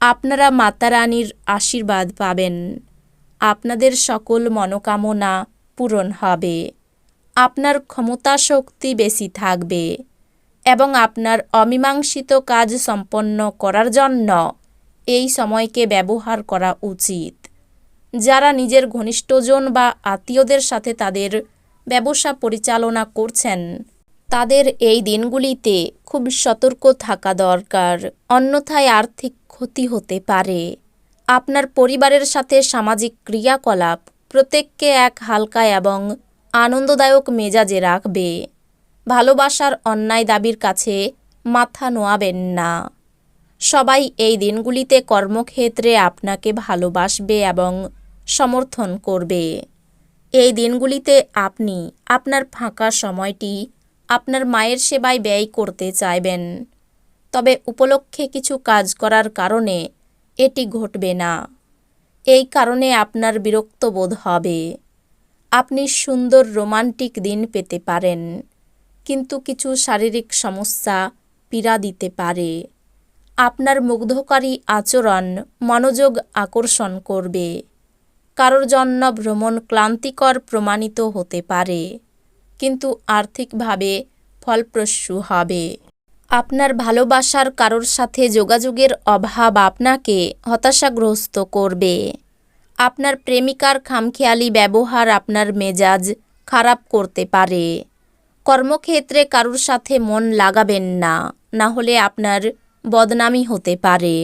আপনারা মাতা রানীর আশীর্বাদ পাবেন। আপনাদের সকল মনোকামনা পূরণ হবে। আপনার ক্ষমতা শক্তি বেশি থাকবে এবং আপনার অমীমাংসিত কাজ সম্পন্ন করার জন্য এই সময়কে ব্যবহার করা উচিত। যারা নিজের ঘনিষ্ঠজন বা আত্মীয়দের সাথে তাদের ব্যবসা পরিচালনা করছেন তাদের এই দিনগুলিতে খুব সতর্ক থাকা দরকার, অন্যথায় আর্থিক ক্ষতি হতে পারে। আপনার পরিবারের সাথে সামাজিক ক্রিয়াকলাপ প্রত্যেককে এক হালকা এবং আনন্দদায়ক মেজাজে রাখবে। ভালোবাসার অন্যায় দাবির কাছে মাথা নোয়াবেন না। সবাই এই দিনগুলিতে কর্মক্ষেত্রে আপনাকে ভালোবাসবে এবং সমর্থন করবে। এই দিনগুলিতে আপনি আপনার ফাঁকা সময়টি আপনার মায়ের সেবায় ব্যয় করতে চাইবেন। তবে উপলক্ষে কিছু কাজ করার কারণে এটি ঘটবে না। এই কারণে আপনার বিরক্ত বোধ হবে। আপনি সুন্দর রোমান্টিক দিন পেতে পারেন, কিন্তু কিছু শারীরিক সমস্যা পীড়া দিতে পারে। আপনার মুগ্ধকারী আচরণ মনোযোগ আকর্ষণ করবে। কারোর জন্য ভ্রমণ ক্লান্তিকর প্রমাণিত হতে পারে। কিন্তু আর্থিকভাবে ফলপ্রসূ হবে। আপনার ভালোবাসার কারোর সাথে যোগাযোগের অভাব আপনাকে হতাশাগ্রস্ত করবে। আপনার প্রেমিকার খামখেয়ালি ব্যবহার আপনার মেজাজ খারাপ করতে পারে। কর্মক্ষেত্রে কারোর সাথে মন লাগাবেন না না হলে আপনার বদনামি হতে পারে।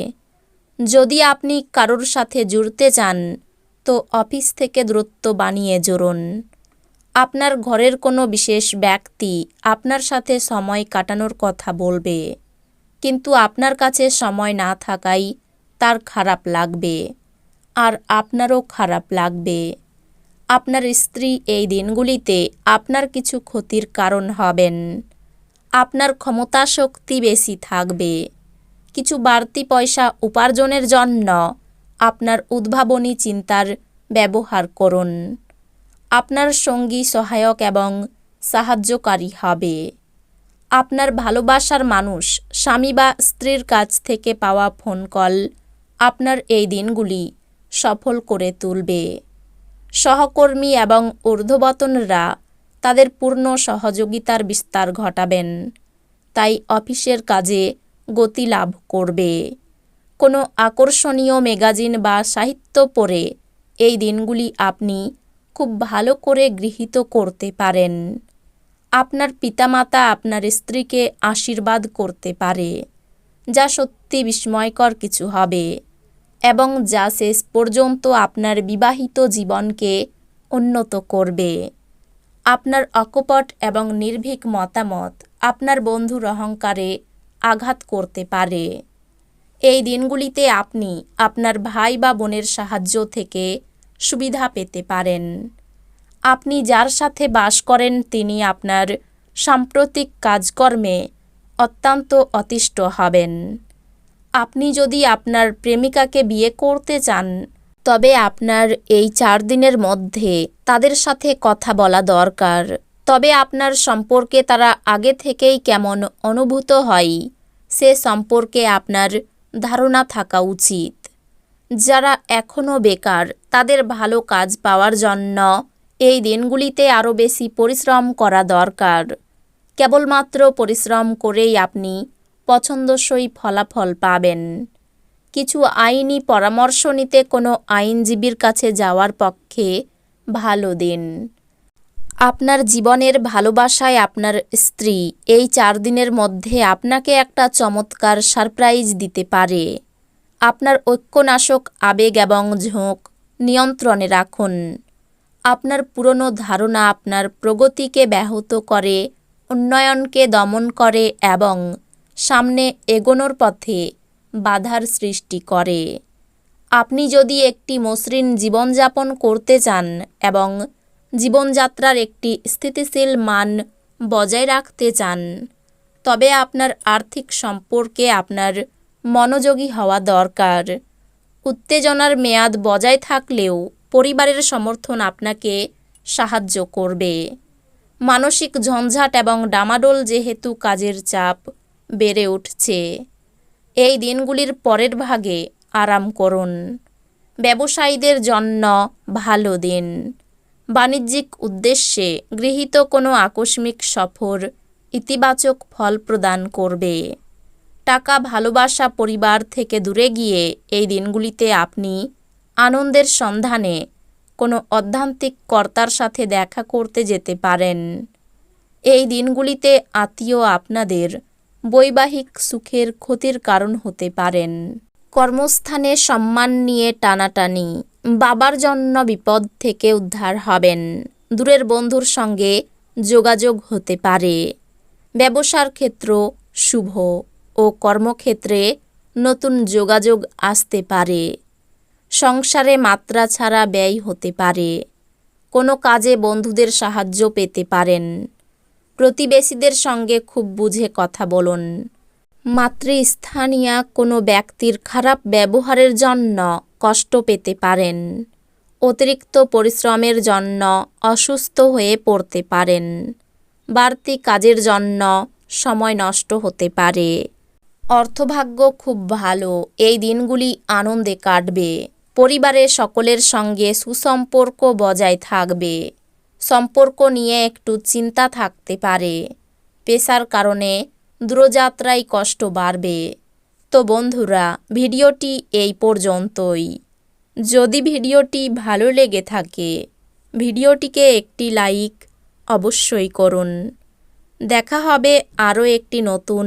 যদি আপনি কারোর সাথে জুড়তে চান, তো অফিস থেকে দূরত্ব বানিয়ে জড়ুন। আপনার ঘরের কোনো বিশেষ ব্যক্তি আপনার সাথে সময় কাটানোর কথা বলবে, কিন্তু আপনার কাছে সময় না থাকাই তার খারাপ লাগবে আর আপনারও খারাপ লাগবে। আপনার স্ত্রী এই দিনগুলিতে আপনার কিছু ক্ষতির কারণ হবেন। আপনার ক্ষমতা শক্তি বেশি থাকবে। কিছু বাড়তি পয়সা উপার্জনের জন্য আপনার উদ্ভাবনী চিন্তার ব্যবহার করুন। আপনার সঙ্গী সহায়ক এবং সাহায্যকারী হবে। আপনার ভালোবাসার মানুষ, স্বামী বা স্ত্রীর কাছ থেকে পাওয়া ফোন কল আপনার এই দিনগুলি সফল করে তুলবে। সহকর্মী এবং ঊর্ধ্ববতনরা তাদের পূর্ণ সহযোগিতার বিস্তার ঘটাবেন। তাই অফিসের কাজে গতি লাভ করবে। কোনো আকর্ষণীয় ম্যাগাজিন বা সাহিত্য পড়ে এই দিনগুলি আপনি খুব ভালো করে গৃহীত করতে পারেন। আপনার পিতামাতা আপনার স্ত্রীকে আশীর্বাদ করতে পারে, যা সত্যি বিস্ময়কর কিছু হবে এবং যা শেষ পর্যন্ত আপনার বিবাহিত জীবনকে উন্নত করবে। আপনার অকপট এবং নির্ভীক মতামত আপনার বন্ধুর অহংকারে আঘাত করতে পারে। এই দিনগুলিতে আপনি আপনার ভাই বা বোনের সাহায্য থেকে সুবিধা পেতে পারেন। আপনি যার সাথে বাস করেন, তিনি আপনার সাম্প্রতিক কাজকর্মে অত্যন্ত অতিষ্ঠ হবেন। আপনি যদি আপনার প্রেমিকাকে বিয়ে করতে চান, তবে আপনার এই চার দিনের মধ্যে তাদের সাথে কথা বলা দরকার। তবে আপনার সম্পর্কে তারা আগে থেকেই কেমন অনুভূত হয়, সে সম্পর্কে আপনার ধারণা থাকা উচিত। যারা এখনও বেকার, তাদের ভালো কাজ পাওয়ার জন্য এই দিনগুলিতে আরও বেশি পরিশ্রম করা দরকার। কেবলমাত্র পরিশ্রম করেই আপনি পছন্দসই ফলাফল পাবেন। কিছু আইনি পরামর্শ নিতে কোনো আইনজীবীর কাছে যাওয়ার পক্ষে ভালো দিন। আপনার জীবনের ভালোবাসায় আপনার স্ত্রী এই চার দিনের মধ্যে আপনাকে একটা চমৎকার সারপ্রাইজ দিতে পারে। আপনার ঐক্যনাশক আবেগ এবং ঝোঁক নিয়ন্ত্রণে রাখুন। আপনার পুরনো ধারণা আপনার প্রগতিকে ব্যাহত করে, উন্নয়নকে দমন করে এবং সামনে এগোনোর পথে বাধার সৃষ্টি করে। আপনি যদি একটি মসৃণ জীবনযাপন করতে চান এবং জীবনযাত্রার একটি স্থিতিশীল মান বজায় রাখতে চান, তবে আপনার আর্থিক সম্পর্কে আপনার মনোযোগী হওয়া দরকার। উত্তেজনার মেয়াদ বজায় থাকলেও পরিবারের সমর্থন আপনাকে সাহায্য করবে। মানসিক ঝঞ্ঝাট এবং ডামাডোল যেহেতু কাজের চাপ বেড়ে উঠছে। এই দিনগুলির পরের ভাগে আরাম করুন। ব্যবসায়ীদের জন্য ভালো দিন। বাণিজ্যিক উদ্দেশ্যে গৃহীত কোনো আকস্মিক সফর ইতিবাচক ফল প্রদান করবে। টাকা ভালোবাসা পরিবার থেকে দূরে গিয়ে এই দিনগুলিতে আপনি আনন্দের সন্ধানে কোনো অধ্যান্তিক কর্তার সাথে দেখা করতে যেতে পারেন। এই দিনগুলিতে আত্মীয় আপনাদের বৈবাহিক সুখের ক্ষতির কারণ হতে পারেন। কর্মস্থানে সম্মান নিয়ে টানাটানি, বাবার জন্য বিপদ থেকে উদ্ধার হবেন। দূরের বন্ধুর সঙ্গে যোগাযোগ হতে পারে। ব্যবসার ক্ষেত্র শুভ। ও কর্মক্ষেত্রে নতুন যোগাযোগ আসতে পারে। সংসারে মাত্রা ছাড়া ব্যয় হতে পারে। কোনো কাজে বন্ধুদের সাহায্য পেতে পারেন। প্রতিবেশীদের সঙ্গে খুব বুঝে কথা বলুন। মাতৃস্থানীয় কোনো ব্যক্তির খারাপ ব্যবহারের জন্য কষ্ট পেতে পারেন। অতিরিক্ত পরিশ্রমের জন্য অসুস্থ হয়ে পড়তে পারেন। বাড়তি কাজের জন্য সময় নষ্ট হতে পারে। অর্থভাগ্য খুব ভালো। এই দিনগুলি আনন্দে কাটবে। পরিবারের সকলের সঙ্গে সুসম্পর্ক বজায় থাকবে। সম্পর্ক নিয়ে একটু চিন্তা থাকতে পারে। পেশার কারণে দূরযাত্রায় কষ্ট বাড়বে। তো বন্ধুরা, ভিডিওটি এই পর্যন্তই। যদি ভিডিওটি ভালো লেগে থাকে, ভিডিওটিকে একটি লাইক অবশ্যই করুন। দেখা হবে আরও একটি নতুন